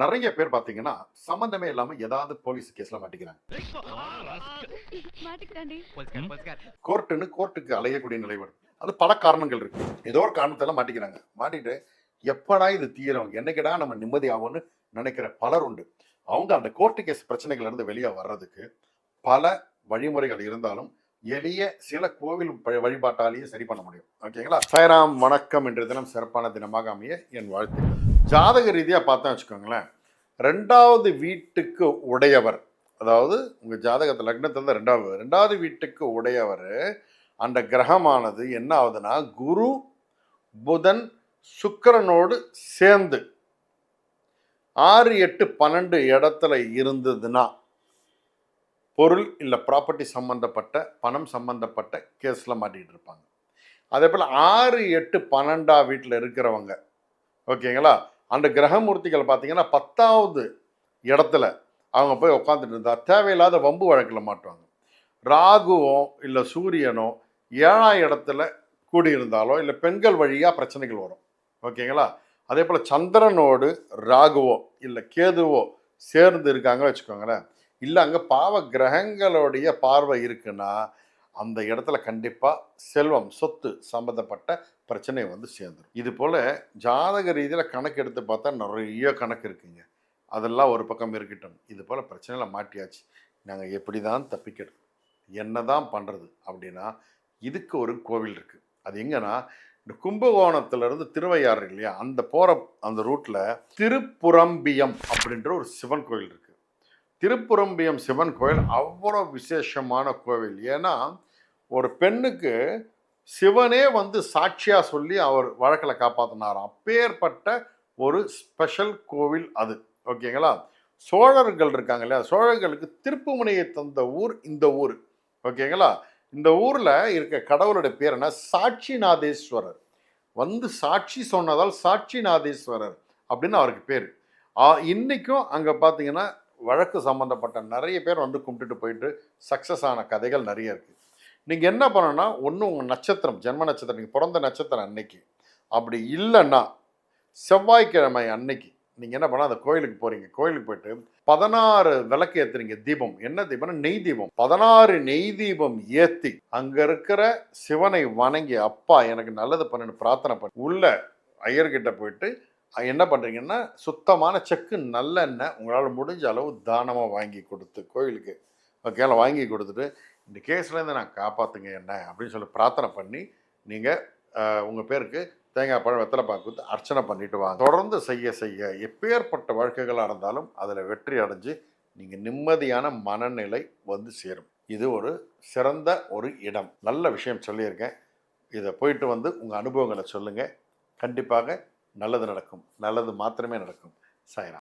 நிறைய பேர் பாத்தீங்கன்னா சம்பந்தமே இல்லாம ஏதாவது போலீஸ் கேஸ்ல மாட்டிக்கிறாங்க. கோர்ட்டுன்னு கோர்ட்டுக்கு அலையக்கூடிய நிலை வரும். அது பல காரணங்கள் இருக்கு. ஏதோ ஒரு காரணத்தால மாட்டிக்கிறாங்க. மாட்டிட்டு எப்படா இது தீரும்? என்னைக்கடா நம்ம நிம்மதி ஆகும்னு நினைக்கிற பலர் உண்டு. அவங்க அந்த கோர்ட்டு கேஸ் பிரச்சனைகள்ல இருந்து வெளியே வர்றதுக்கு பல வழிமுறைகள் இருந்தாலும் எளிய சில கோவில் வழிபாட்டாலேயே சரி பண்ண முடியும். ஓகேங்களா? சாய்ராம் வணக்கம் என்ற தினம் சிறப்பான தினமாக அமைய என் வாழ்த்து ஜாதக ரீதியாக பார்த்தா வச்சுக்கோங்களேன் ரெண்டாவது வீட்டுக்கு உடையவர் அதாவது உங்கள் ஜாதகத்தில் லக்னத்தில் ரெண்டாவது ரெண்டாவது வீட்டுக்கு உடையவர் அந்த கிரகமானது என்ன ஆகுதுன்னா குரு புதன் சுக்கிரனோடு சேர்ந்து ஆறு எட்டு பன்னெண்டு இடத்துல இருந்ததுன்னா பொருள் இல்லை ப்ராப்பர்ட்டி சம்மந்தப்பட்ட பணம் சம்மந்தப்பட்ட கேஸில் மாட்டிகிட்டு இருப்பாங்க. அதே போல் ஆறு எட்டு பன்னெண்டா வீட்டில் இருக்கிறவங்க ஓகேங்களா? அந்த கிரகமூர்த்திகள் பார்த்தீங்கன்னா பத்தாவது இடத்துல அவங்க போய் உட்காந்துட்டு இருந்தா தேவையில்லாத வம்பு வழக்கில் மாட்டுவாங்க. ராகுவோ இல்லை சூரியனோ ஏழாம் இடத்துல கூடியிருந்தாலோ இல்லை பெண்கள் வழியாக பிரச்சனைகள் வரும் ஓகேங்களா? அதே போல் சந்திரனோடு ராகுவோ இல்லை கேதுவோ சேர்ந்து இருக்காங்க வச்சுக்கோங்களேன் இல்லை அங்கே பாவ கிரகங்களுடைய பார்வை இருக்குன்னா அந்த இடத்துல கண்டிப்பாக செல்வம் சொத்து சம்மந்தப்பட்ட பிரச்சனை வந்து சேர்ந்துடும் இது போல் ஜாதக ரீதியில் கணக்கு எடுத்து பார்த்தா நிறைய கணக்கு இருக்குங்க. அதெல்லாம் ஒரு பக்கம் இருக்கட்டும். இது போல் பிரச்சனையில் மாட்டியாச்சு. நாங்கள் எப்படி தான் தப்பிக்கிறது என்ன தான் பண்ணுறது அப்படின்னா இதுக்கு ஒரு கோவில் இருக்குது அது எங்கன்னா இந்த கும்பகோணத்துலேருந்து திருவையாறு இல்லையா? அந்த போகிற அந்த ரூட்டில் திருப்புரம்பியம் அப்படின்ற ஒரு சிவன் கோவில் இருக்குது திருப்புரம்பியம் சிவன் கோவில் அவ்வளோ விசேஷமான கோவில். ஏன்னா ஒரு பெண்ணுக்கு சிவனே வந்து சாட்சியாக சொல்லி அவர் வழக்கில் காப்பாற்றினாராம் அப்பேற்பட்ட ஒரு ஸ்பெஷல் கோவில் அது. ஓகேங்களா? சோழர்கள் இருக்காங்க இல்லையா? சோழர்களுக்கு திருப்புமுனையை தந்த ஊர் இந்த ஊர். ஓகேங்களா? இந்த ஊரில் இருக்க கடவுளுடைய பேர் என்ன? சாட்சிநாதேஸ்வரர். வந்து சாட்சி சொன்னதால் சாட்சிநாதேஸ்வரர் அப்படின்னு அவருக்கு பேர். இன்றைக்கும் அங்கே பார்த்தீங்கன்னா வழக்கு சம்மந்தப்பட்ட நிறைய பேர் வந்து கும்பிட்டுட்டு போயிட்டு சக்ஸஸ் ஆன கதைகள் நிறைய இருக்குது நீங்கள் என்ன பண்ணணும்னா ஒன்று உங்கள் நட்சத்திரம் ஜென்ம நட்சத்திரம் நீங்கள் பிறந்த நட்சத்திரம் அன்னைக்கு. அப்படி இல்லைன்னா செவ்வாய்க்கிழமை அன்னைக்கு நீங்கள் என்ன பண்ணால் அந்த கோயிலுக்கு போகிறீங்க கோயிலுக்கு போயிட்டு பதினாறு விளக்கு ஏற்றுறீங்க தீபம். என்ன தீபம்னா நெய் தீபம். பதினாறு நெய் தீபம் ஏற்றி அங்கே இருக்கிற சிவனை வணங்கி அப்பா எனக்கு நல்லது பண்ணுன்னு பிரார்த்தனை பண்ணி. உள்ள ஐயர்கிட்ட போயிட்டு என்ன பண்ணுறீங்கன்னா சுத்தமான செக்கு நல்லெண்ணெய் உங்களால் முடிஞ்ச அளவு தானமாக வாங்கி கொடுத்து கோயிலுக்கு ஓகேங்களா வாங்கி கொடுத்துட்டு இந்த கேஸ்லேருந்து நான் காப்பாற்றுங்க என்ன? அப்படின்னு சொல்லி பிரார்த்தனை பண்ணி நீங்கள் உங்கள் பேருக்கு தேங்காய் பழம் வெத்தலை பார்க்க அர்ச்சனை பண்ணிட்டு வாங்க. தொடர்ந்து செய்ய செய்ய எப்பேற்பட்ட வழக்குகளாக இருந்தாலும் அதில் வெற்றி அடைஞ்சு நீங்கள் நிம்மதியான மனநிலை வந்து சேரும். இது ஒரு சிறந்த ஒரு இடம். நல்ல விஷயம் சொல்லியிருக்கேன். இதை போயிட்டு வந்து உங்கள் அனுபவங்களை சொல்லுங்கள் கண்டிப்பாக நல்லது நடக்கும். நல்லது மாத்திரமே நடக்கும். சாய்ராம்.